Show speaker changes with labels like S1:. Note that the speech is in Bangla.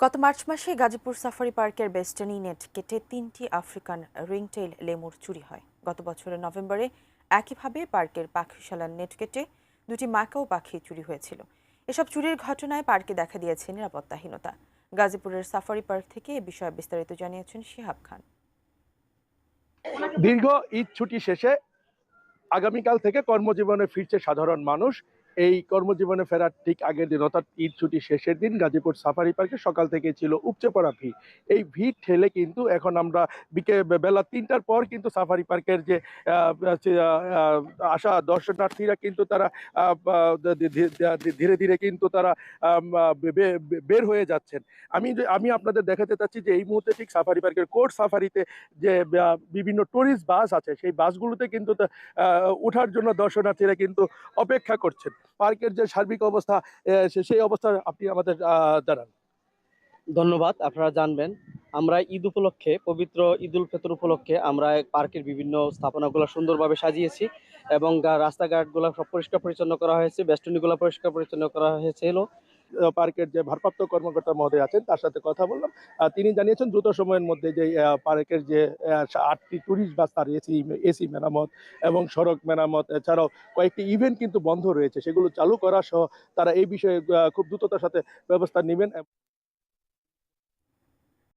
S1: গত মার্চ মাসে গাজীপুর সাফারি পার্কের বেস্টানি নেট কেটে তিনটি আফ্রিকান রিংটেইল লেমুর চুরি হয়। গত বছরের নভেম্বরে একইভাবে পার্কের পাখিশালার নেট কেটে দুটি মাকাও পাখি চুরি হয়েছিল। এসব চুরির ঘটনায় পার্কে দেখা দিয়েছে নিরাপত্তাহীনতা। গাজীপুরের সাফারি পার্ক থেকে এ বিষয়ে বিস্তারিত জানিয়েছেন শিহাব খান।
S2: দীর্ঘ ঈদ ছুটি শেষে আগামীকাল থেকে কর্মজীবনে ফিরছে সাধারণ মানুষ। এই কর্মজীবনে ফেরার ঠিক আগের দিন, অর্থাৎ ঈদ ছুটি শেষের দিন গাজীপুর সাফারি পার্কে সকাল থেকে ছিল উপচে পড়া ভিড়। এই ভিড় ঠেলে কিন্তু এখন আমরা বেলা তিনটার পর কিন্তু সাফারি পার্কের যে আসা দর্শনার্থীরা কিন্তু তারা ধীরে ধীরে কিন্তু তারা বের হয়ে যাচ্ছেন। আমি আমি আপনাদের দেখাতে চাচ্ছি যে এই মুহূর্তে ঠিক সাফারি পার্কের কোর্ট সাফারিতে যে বিভিন্ন টুরিস্ট বাস আছে, সেই বাসগুলোতে কিন্তু ওঠার জন্য দর্শনার্থীরা কিন্তু অপেক্ষা করছেন। পার্কের যে সার্বিক অবস্থা সেই অবস্থা আপনি আমাদের জানান।
S3: ধন্যবাদ, আপনারা জানবেন। আমরা ঈদ উপলক্ষে, পবিত্র ঈদুল ফিতর উপলক্ষে আমরা পার্কের বিভিন্ন স্থাপনাগুলো সুন্দরভাবে সাজিয়েছি এবং রাস্তাঘাটগুলো সব পরিষ্কার পরিচ্ছন্ন করা হয়েছে, বেষ্টনীগুলো পরিষ্কার পরিচ্ছন্ন করা হয়েছিল।
S2: পার্কের যে ভারপ্রাপ্ত কর্মকর্তা মহোদয় আছেন, তার সাথে কথা বললাম। তিনি জানিয়েছেন দ্রুত সময়ের মধ্যে যে পার্কের যে আটটি টুরিস্ট বাস, তার এসি এসি মেরামত এবং সড়ক মেরামত, এছাড়াও কয়েকটি ইভেন্ট কিন্তু বন্ধ রয়েছে। সেগুলো চালু করা সহ তারা এই বিষয়ে খুব দ্রুততার সাথে ব্যবস্থা নেবেন।